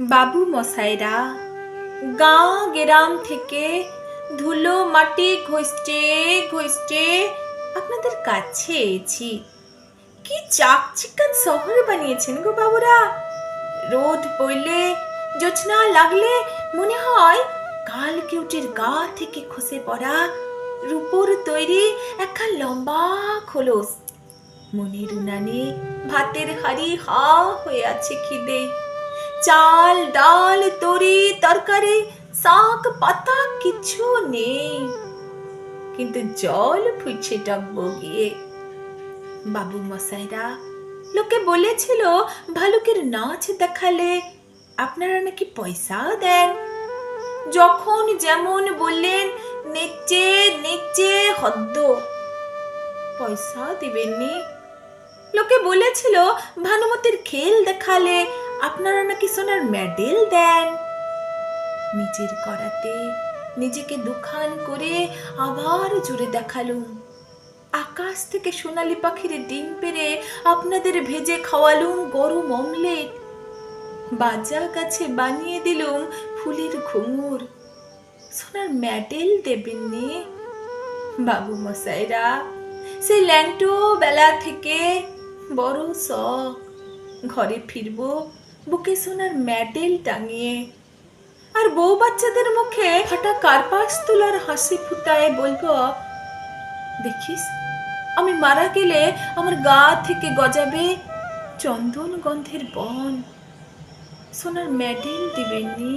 বাবু মশাইরা গাঁ গেরাম থেকে ধুলো মাটি ঘষতে ঘষতে আপনাদের কাছে এছি কি চাকচিকান শহর বানিয়েছেন গো বাবুরা? রোদ পড়লে, জোছনা লাগলে মনে হয় কাল কেউটের গা থেকে খসে পড়া রূপোর তৈরি একখান লম্বা খোলস। মনের উনানে ভাতের হাড়ি হা হয়ে আছে খিদে। চাল, ডাল, তরি, তরকারি, শাক, পাতা, কিছু নেই। কিন্তু জল ফুটছে টকব গিয়ে বাবু মশাইরা লোকে বলেছিল, ভালুকের নাচ দেখালে আপনারা নাকি পয়সাও দেন। যখন যেমন বললেন, নেচে নেচে হদ্দ। পয়সা দিবেননি। লোকে বলেছিল, ভানুমতির খেল দেখালে আপনারা নাকি সোনার মেডেল দেন? নিজের করাতে নিজেকে দুখান করে আবার জুড়ে দেখালুম। আকাশ থেকে সোনালি পাখির ডিম পেরে আপনাদের ভেজে খাওয়ালুম গরম অমলেট। বাজা গাছে বানিয়ে দিলুম ফুলের ঘুঙুর। সোনার মেডেল দেবেননি বাবু মশাইরা, সেই ল্যাংটো বেলা থেকে বড় শখ। ঘরে ফিরবো বুকে সোনার মেডেল টাঙিয়ে। আর বউ বাচ্চাদের মুখে হঠাৎ কার্পাস তোলার হাসি ফুটায় বলব দেখিস, আমি মারা গেলে আমার গা থেকে গজাবে চন্দন গন্ধের বন। সোনার মেডেল দিবেননি।